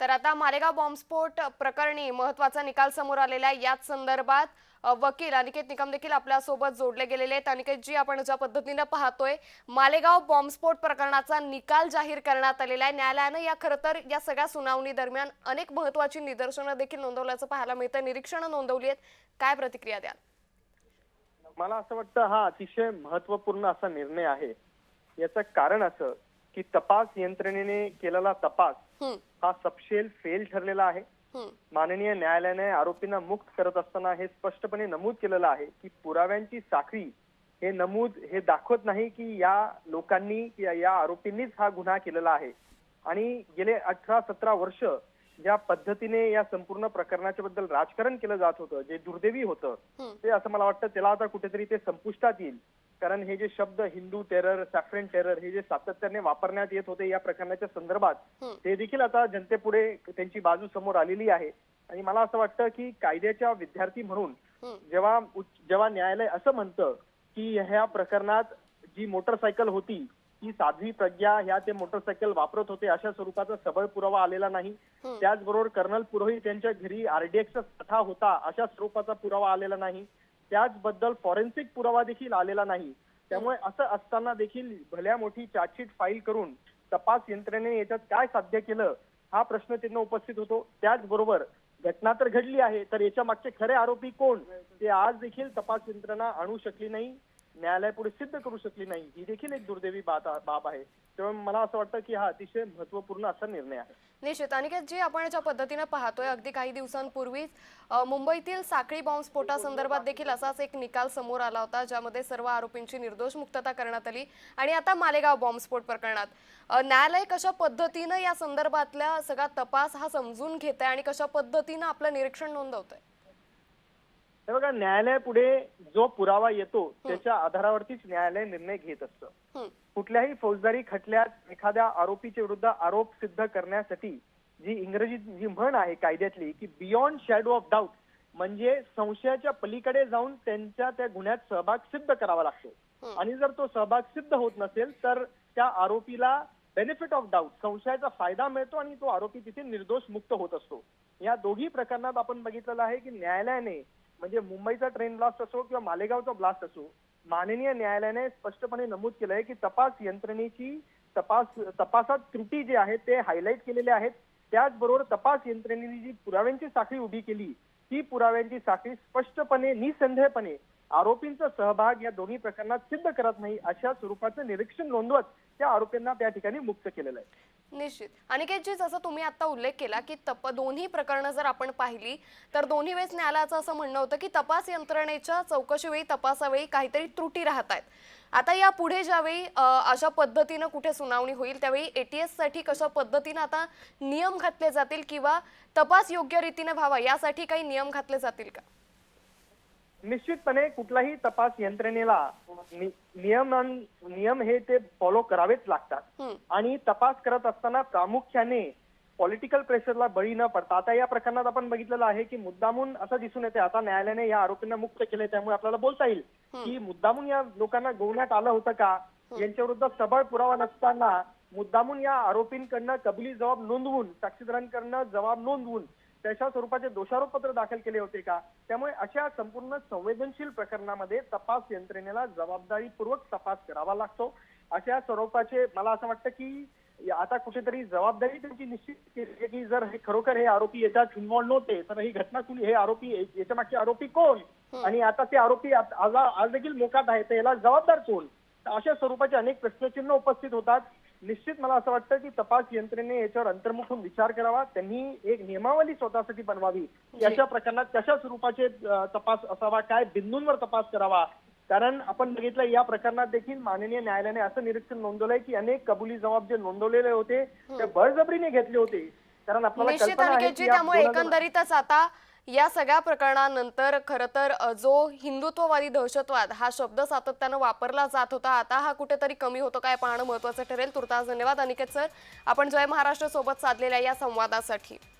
तर आता मालेगाव बॉम्बस्फोट प्रकरणी महत्त्वाचा निकाल समोर आलेला आहे. याच संदर्भात वकील अनिकेत निकम देखील आपल्यासोबत जोडले गेलेले आहेत. अनिकेत जी आपण ज्या पद्धतीनं पाहतोय मालेगाव बॉम्बस्फोट प्रकरणाचा निकाल जाहीर करण्यात आलेला आहे. न्यायालयानं या खरं तर या सगळ्या सुनावणी दरम्यान अनेक महत्वाची निदर्शनं देखील नोंदवल्याचं पाहायला मिळतं. निरीक्षणं नोंदवली आहेत. काय प्रतिक्रिया द्याल? मला असं वाटतं हा अतिशय महत्त्वपूर्ण असा निर्णय आहे. याचं कारण असं की तपास यंत्रणेने केलेला तपास हा सपशेल फेल ठरलेला आहे. माननीय न्यायालयाने आरोपींना मुक्त करत असताना हे स्पष्टपणे नमूद केलेलं आहे की पुराव्यांची साखळी हे नमूद हे दाखवत नाही की या लोकांनी या आरोपींनीच हा गुन्हा केलेला आहे. आणि गेले अठरा सतरा वर्ष ज्या पद्धतीने या संपूर्ण प्रकरणाच्या बद्दल राजकारण केलं जात होतं जे दुर्दैवी होतं. ते असं मला वाटतं त्याला आता कुठेतरी ते संपुष्टात येईल. कारण हे जे शब्द हिंदू टेरर सॅफ्रन टेरर हे जे सातत्याने वापरण्यात येत होते या प्रकरणाच्या संदर्भात. ते देखील आता जनतेपुढे त्यांची बाजू समोर आलेली आहे आणि मला असं वाटतं की कायद्याच्या विद्यार्थी म्हणून. जेव्हा जेव्हा न्यायालय असं म्हणतं की ह्या प्रकरणात जी मोटरसायकल होती ती साध्वी प्रज्ञा ह्या ते मोटरसायकल वापरत होते अशा स्वरूपाचा सबळ पुरावा आलेला नाही. त्याचबरोबर कर्नल पुरोहित यांच्या घरी आरडीएक्सचा साठा होता अशा स्वरूपाचा पुरावा आलेला नाही त्याचबद्दल फॉरेन्सिक पुरावा देखील आलेला नाही. त्यामुळे असं असताना देखील भल्या मोठी चार्जशीट फाईल करून तपास यंत्रणेने याच्यात काय साध्य केलं हा प्रश्न त्यांना उपस्थित होतो. त्याचबरोबर घटना तर घडली आहे तर याच्या मागचे खरे आरोपी कोण? ते आज देखील तपास यंत्रणा आणू शकली नाही न्यायालयापुढे सिद्ध करू शकली नाही. ही देखील एक दुर्दैवी बाब आहे. त्यामुळे मला असं वाटतं की हा अतिशय महत्त्वपूर्ण असा निर्णय आहे. निश्चित. अनिकेत जी आपण ज्या पद्धतीनं पाहतोय अगदी काही दिवसांपूर्वीच मुंबईतील साखळी बॉम्बस्फोटासंदर्भात देखील असाच एक निकाल समोर आला होता ज्यामध्ये सर्व आरोपींची निर्दोष मुक्तता करण्यात आली आणि आता मालेगाव बॉम्बस्फोट प्रकरणात. न्यायालय कशा पद्धतीनं या संदर्भातल्या सगळा तपास हा समजून घेत आहे आणि कशा पद्धतीनं आपलं निरीक्षण नोंदवतंय? हे बघा न्यायालयापुढे जो पुरावा येतो त्याच्या आधारावरतीच न्यायालय निर्णय घेत असतं. कुठल्याही फौजदारी खटल्यात एखाद्या आरोपीच्या विरुद्ध आरोप सिद्ध करण्यासाठी जी इंग्रजी जी म्हण आहे कायद्यातली की बियॉन्ड शॅडो ऑफ डाऊट म्हणजे संशयाच्या पलीकडे जाऊन त्यांच्या त्या गुन्ह्यात सहभाग सिद्ध करावा लागतो. आणि जर तो सहभाग सिद्ध होत नसेल तर त्या आरोपीला बेनिफिट ऑफ डाऊट संशयाचा फायदा मिळतो आणि तो आरोपी तिथे निर्दोष मुक्त होत असतो. या दोघी प्रकरणात आपण बघितलेलं आहे की न्यायालयाने म्हणजे मुंबईचा ट्रेन ब्लास्ट असो किंवा मालेगावचा ब्लास्ट असो माननीय न्यायालयाने स्पष्टपणे नमूद केलं आहे की तपास यंत्रणेची तपास तपासात त्रुटी जे आहेत ते हायलाईट केलेले आहेत. त्याचबरोबर तपास यंत्रणेने जी पुराव्यांची साखळी उभी केली ती पुराव्यांची साखळी स्पष्टपणे निसंदेहपणे आरोपींचा सहभाग या दोन्ही प्रकरणात सिद्ध करत नाही अशा स्वरूपाचं निरीक्षण नोंदवत त्या आरोपींना त्या ठिकाणी मुक्त केलेलं आहे. निश्चित. अनिकेतजी जसं तुम्ही आता उल्लेख केला की तप दोन्ही प्रकरणं जर आपण पाहिली तर दोन्ही वेळेस न्यायालयाचं असं म्हणणं होतं की तपास यंत्रणेच्या चौकशीवेळी तपासावेळी काहीतरी त्रुटी राहत आहेत. आता या पुढे ज्यावेळी अशा पद्धतीनं कुठे सुनावणी होईल त्यावेळी एटीएससाठी कशा पद्धतीनं आता नियम घातले जातील किंवा तपास योग्य रीतीने व्हावा यासाठी काही नियम घातले जातील का? निश्चितपणे कुठलाही तपास यंत्रणेला नियम नियम हे ते फॉलो करावेच लागतात. आणि तपास करत असताना प्रामुख्याने पॉलिटिकल प्रेशरला बळी न पडता आता या प्रकरणात आपण बघितलेलं आहे की मुद्दामून असं दिसून येते आता न्यायालयाने या आरोपींना मुक्त केले त्यामुळे आपल्याला बोलता येईल की मुद्दामून या लोकांना गोवण्यात आलं होतं का? यांच्या विरुद्ध सबळ पुरावा नसताना मुद्दामून या आरोपींकडनं कबुली जबाब नोंदवून साक्षीदारांकडनं जबाब नोंदवून त्याच्या स्वरूपाचे दोषारोपपत्र दाखल केले होते का? त्यामुळे अशा संपूर्ण संवेदनशील प्रकरणामध्ये तपास यंत्रणेला जबाबदारीपूर्वक तपास करावा लागतो. अशा स्वरूपाचे मला असं वाटतं की आता कुठेतरी जबाबदारी त्यांची निश्चित केली की जर हे खरोखर हे आरोपी याच्यात इन्व्हॉल्व नव्हते तर ही घटना कुणी हे आरोपी याच्या मागचे आरोपी कोण? आणि आता ते आरोपी आज आज देखील मोकाट आहे तर याला जबाबदार कोण? अशा स्वरूपाचे अनेक प्रश्नचिन्ह उपस्थित होतात. निश्चित मला असं वाटतं की तपास यंत्रणेने याच्यावर अंतर्मुख होऊन विचार करावा. त्यांनी एक नियमावली स्वतःसाठी बनवावी. अशा प्रकरणात कशा स्वरूपाचे तपास असावा काय बिंदूंवर तपास करावा? कारण आपण बघितलं या प्रकरणात देखील माननीय न्यायालयाने असं निरीक्षण नोंदवलंय की अनेक कबुली जबाब जे नोंदवलेले होते ते बळजबरीने घेतले होते. कारण आपल्याला त्यामुळे एकंदरीतच आता या सगळ्या प्रकरणानंतर खरं तर जो हिंदुत्ववादी दहशतवाद हा शब्द सातत्यानं वापरला जात होता आता हा कुठेतरी कमी होतो काय पाहणं महत्वाचं ठरेल. तुर्तास धन्यवाद. अनिकेत सर आपण जय महाराष्ट्र सोबत साधलेल्या या संवादासाठी.